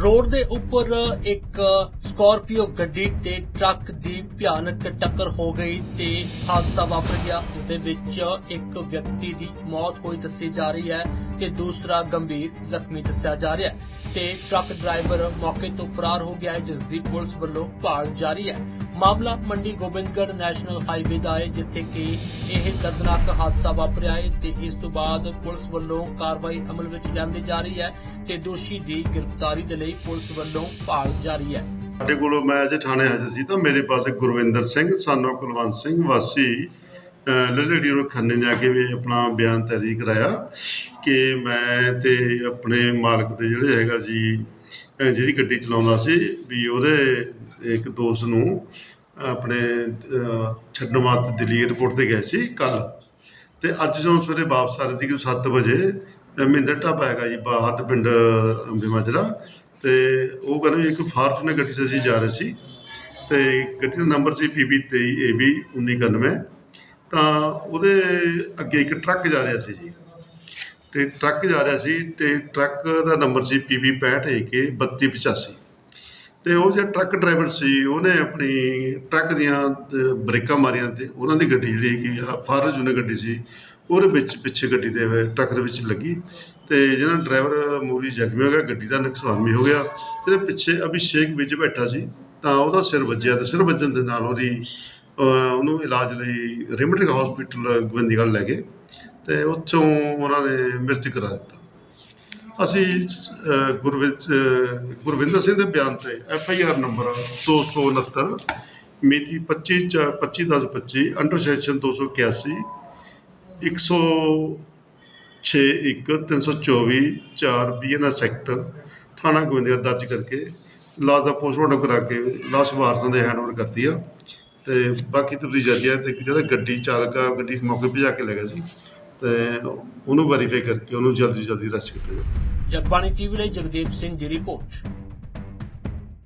Road ਦੇ ਉੱਪਰ ਇੱਕ ਸਕਾਰਪੀਓ ਗੱਡੀ ਤੇ ਟਰੱਕ ਦੀ ਭਿਆਨਕ ਟੱਕਰ ਹੋ ਗਈ ਤੇ ਹਾਦਸਾ ਵਾਪਰ ਗਿਆ, ਜਿਸ ਦੇ ਵਿੱਚ ਇੱਕ ਵਿਅਕਤੀ ਦੀ ਮੌਤ ਹੋਈ, ਦੱਸੀ ਜਾ ਰਹੀ ਹੈ। ਤੇ ਦੂਸਰਾ ਗੰਭੀਰ ਜ਼ਖਮੀ ਦੱਸਿਆ ਜਾ ਰਿਹਾ ਹੈ ਤੇ ਟਰੱਕ ਡਰਾਈਵਰ ਮੌਕੇ ਤੋਂ ਫਰਾਰ ਹੋ ਗਿਆ ਹੈ, ਜਿਸ ਦੀ ਪੁਲਿਸ ਵੱਲੋਂ ਭਾਲ ਜਾਰੀ ਹੈ। ਮਾਮਲਾ ਮੰਡੀ ਗੋਬਿੰਦਗੜ੍ਹ ਨੈਸ਼ਨਲ ਹਾਈਵੇ ਦਾ ਹੈ, ਜਿੱਥੇ ਕਿ ਇਹ ਦਰਦਨਾਕ ਹਾਦਸਾ ਵਾਪਰਿਆ ਹੈ ਤੇ ਇਸ ਤੋਂ ਬਾਅਦ ਪੁਲਿਸ ਵੱਲੋਂ ਕਾਰਵਾਈ ਅਮਲ ਵਿੱਚ ਲਿਆਂਦੀ ਜਾ ਰਹੀ ਹੈ ਤੇ ਦੋਸ਼ੀ ਦੀ ਗ੍ਰਿਫਤਾਰੀ ਦੇ ਲਈ ਪੁਲਿਸ ਵੱਲੋਂ ਭਾਲ ਜਾਰੀ ਹੈ। ਸਾਡੇ ਕੋਲੋਂ ਮੈਂ ਅੱਜ ਥਾਣੇ ਹਾਜ਼ਰ ਸੀ ਤਾਂ ਮੇਰੇ ਪਾਸ ਗੁਰਵਿੰਦਰ ਸਿੰਘ ਸਾਨੋ ਕੁਲਵੰਤ ਸਿੰਘ ਵਾਸੀ ਲਲੜੀ ਰੋ ਖੰਨੇ ਨੇ ਕੇ ਵੀ ਆਪਣਾ ਬਿਆਨ ਤਹਿਰੀਰ ਕਰਾਇਆ। ਕਿ ਮੈਂ ਤੇ ਆਪਣੇ ਮਾਲਕ ਦੇ ਜਿਹੜੇ ਹੈਗਾ ਜੀ ਜਿਹੜੀ ਗੱਡੀ ਚਲਾਉਂਦਾ ਸੀ ਵੀ ਉਹਦੇ ਇੱਕ ਦੋਸਤ ਨੂੰ ਆਪਣੇ ਅਹ, ਛੱਡਣ ਵਾਸਤੇ ਦਿੱਲੀ ਏਅਰਪੋਰਟ ਤੇ ਗਏ ਸੀ ਕੱਲ ਤੇ ਅੱਜ ਜਦੋਂ ਸਵੇਰੇ ਵਾਪਸ ਆ ਰਹੇ ਸੀ 7 ਵਜੇ ਮਹਿੰਦਰ ਢਾਬਾ ਹੈਗਾ ਜੀ ਬਾਹਤ ਪਿੰਡ ਅੰਬੇਮਾਜਰਾ ਤੇ ਉਹ ਕਹਿੰਦੇ ਵੀ ਇੱਕ ਫਾਰਚੂਨਰ ਗੱਡੀ 'ਚ ਅਸੀਂ ਜਾ ਰਹੇ ਸੀ। ਤੇ ਗੱਡੀ ਦਾ ਨੰਬਰ ਸੀ PB 23 AB 1991 ਤਾਂ ਉਹਦੇ ਅੱਗੇ ਇੱਕ ਟਰੱਕ ਜਾ ਰਿਹਾ ਸੀ ਜੀ। ਤੇ ਟਰੱਕ ਜਾ ਰਿਹਾ ਸੀ ਤੇ ਟਰੱਕ ਦਾ ਨੰਬਰ ਸੀ PB 65 AK 3285 ਤੇ ਉਹ ਜਿਹੜਾ ਟਰੱਕ ਡਰਾਈਵਰ ਸੀ ਉਹਨੇ ਆਪਣੀ ਟਰੱਕ ਦੀਆਂ ਅਹ, ਬ੍ਰੇਕਾਂ ਮਾਰੀਆਂ ਤੇ ਉਹਨਾਂ ਦੀ ਗੱਡੀ ਜਿਹੜੀ ਕਿ ਫਾਰਚੂਨਰ ਗੱਡੀ ਸੀ ਉਹਦੇ ਵਿੱਚ ਪਿੱਛੇ ਗੱਡੀ ਦੇ ਟਰੱਕ ਦੇ ਵਿੱਚ ਲੱਗੀ ਤੇ ਜਿਹੜਾ ਡਰਾਈਵਰ ਮੂਰੀ ਜ਼ਖਮੀ ਹੋ ਗਿਆ ਗੱਡੀ ਦਾ ਨੁਕਸਾਨ ਵੀ ਹੋ ਗਿਆ ਤੇ ਪਿੱਛੇ ਅਭਿਸ਼ੇਕ ਵਿੱਚ ਬੈਠਾ ਸੀ ਤਾਂ ਉਹਦਾ ਸਿਰ ਵੱਜਿਆ ਤੇ ਸਿਰ ਵੱਜਣ ਦੇ ਨਾਲ ਉਹਦੀ ਉਹਨੂੰ ਇਲਾਜ ਲਈ ਰਿਮਟਿਕ ਹਸਪੀਟਲ ਗੋਬਿੰਦਗੜ੍ਹ ਲੈ ਗਏ ਤੇ ਉੱਥੋਂ ਉਹਨਾਂ ਨੇ ਮ੍ਰਿਤਕ ਕਰਾ ਦਿੱਤਾ। ਅਸੀਂ ਅਹ, ਗੁਰਵਿੰਦ ਗੁਰਵਿੰਦਰ ਸਿੰਘ ਦੇ ਬਿਆਨ ਤੇ ਐਫ ਆਈ ਆਰ ਨੰਬਰ 269 ਮਿਤੀ 25 ਚ 25 10 25 ਅੰਡਰ ਸੈਕਸ਼ਨ 281 106 1 324 4 ਬੀਐਨਐਸ ਐਕਟ ਥਾਣਾ ਗੋਬਿੰਦਗੜ੍ਹ ਦਰਜ ਕਰਕੇ ਲਾਸ਼ ਦਾ ਪੋਸਟਮਾਰਟਮ ਕਰਾ ਕੇ ਲਾਸ਼ ਵਾਰਸਾਂ ਦੇ ਹੈਂਡਓਵਰ ਕਰਤੀ ਆ। ਤੇ ਬਾਕੀ ਤਬਦੀਲ ਜਾਰੀ ਤੇ ਜਿਹੜਾ ਗੱਡੀ ਚਾਲਕ ਆ, ਗੱਡੀ ਮੌਕੇ ਭਜਾ ਕੇ ਲੈ ਗਿਆ ਸੀ ਤੇ ਉਹਨੂੰ ਵੈਰੀਫਾਈ ਕਰਕੇ ਉਹਨੂੰ ਜਲਦੀ ਤੋਂ ਜਲਦੀ ਅਰੈਸਟ ਕੀਤਾ ਜਾਵੇ। ਜਗਬਾਣੀ ਟੀਵੀ ਲਈ ਜਗਦੀਪ ਸਿੰਘ ਦੀ ਰਿਪੋਰਟ।